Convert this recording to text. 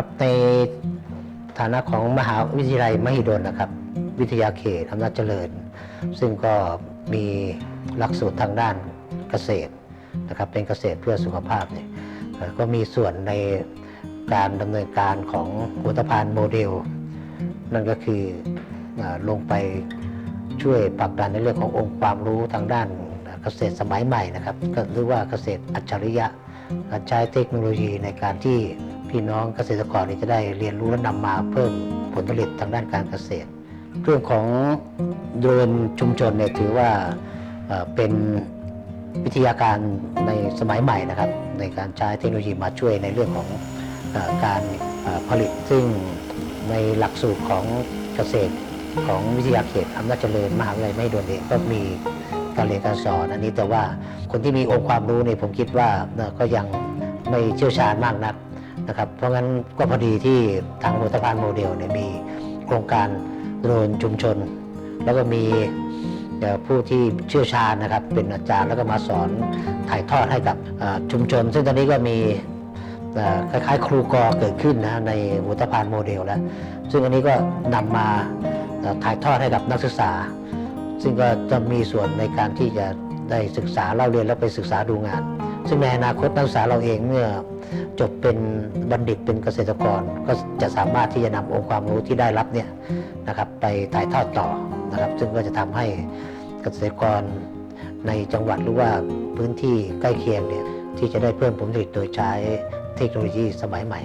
ครับในฐานะของมหาวิทยาลัยมหิดลนะครับ วิทยาเขตอำนาจเจริญ ซึ่งก็มีหลักสูตรทางด้านเกษตรนะครับเป็นเกษตรเพื่อสุขภาพเนี่ยก็มีส่วนในการดำเนินการของหัวตะพานโมเดล นั่นก็คืออลงไปช่วยผลักดันในเรื่องขององค์ความรู้ทางด้านเกษตรสมัยใหม่นะครับก็เรียกว่าเกษตรอัจฉริยะการใช้เทคโนโลยีในการที่ พี่น้องเกษตรกรนี่จะได้เรียนรู้และนำมาเพิ่มผลผลิตทางด้านการเกษตร เรื่องของโดรนชุมชนเนี่ยถือว่าเป็นวิทยาการในสมัยใหม่นะครับ ในการใช้เทคโนโลยีมาช่วยในเรื่องของอการผลิตซึ่งในหลักสูตรของเกษตรของวิทยาเขตอำนาจเจริญมหาวิทยาลัยไม่ดนเองก็มีการเรียนการสอนอันนี้แต่ว่าคนที่มีองค์ความรู้เนี่ยผมคิดว่าก็ยังไม่เชี่ยวชาญมากนัก นะครับเพราะงั้นก็พอดีที่ทางหัวตะพานโมเดลเนี่ยมีโครงการโดรนชุมชน แล้วก็มีผู้ที่เชี่ยวชาญนะครับเป็นอาจารย์แล้วก็มาสอนถ่ายทอดให้กับชุมชน ซึ่งตอนนี้ก็มีคล้ายๆ ครูกอเกิดขึ้นนะในหัวตะพานโมเดลแล้ว ซึ่งอันนี้ก็นำมาถ่ายทอดให้กับนักศึกษา ซึ่งก็จะมีส่วนในการที่จะได้ศึกษาเล่าเรียนแล้วไปศึกษาดูงาน ซึ่งในอนาคตนักศึกษาเราเองเมื่อ จบเป็นบัณฑิตเป็นเกษตรกร ก็จะสามารถที่จะนำองค์ความรู้ที่ได้รับเนี่ยนะครับไปถ่ายทอดต่อนะครับ ซึ่งก็จะทำให้เกษตรกรในจังหวัดหรือว่าพื้นที่ใกล้เคียงเนี่ยที่จะได้เพิ่มผลผลิตโดยใช้เทคโนโลยีสมัยใหม่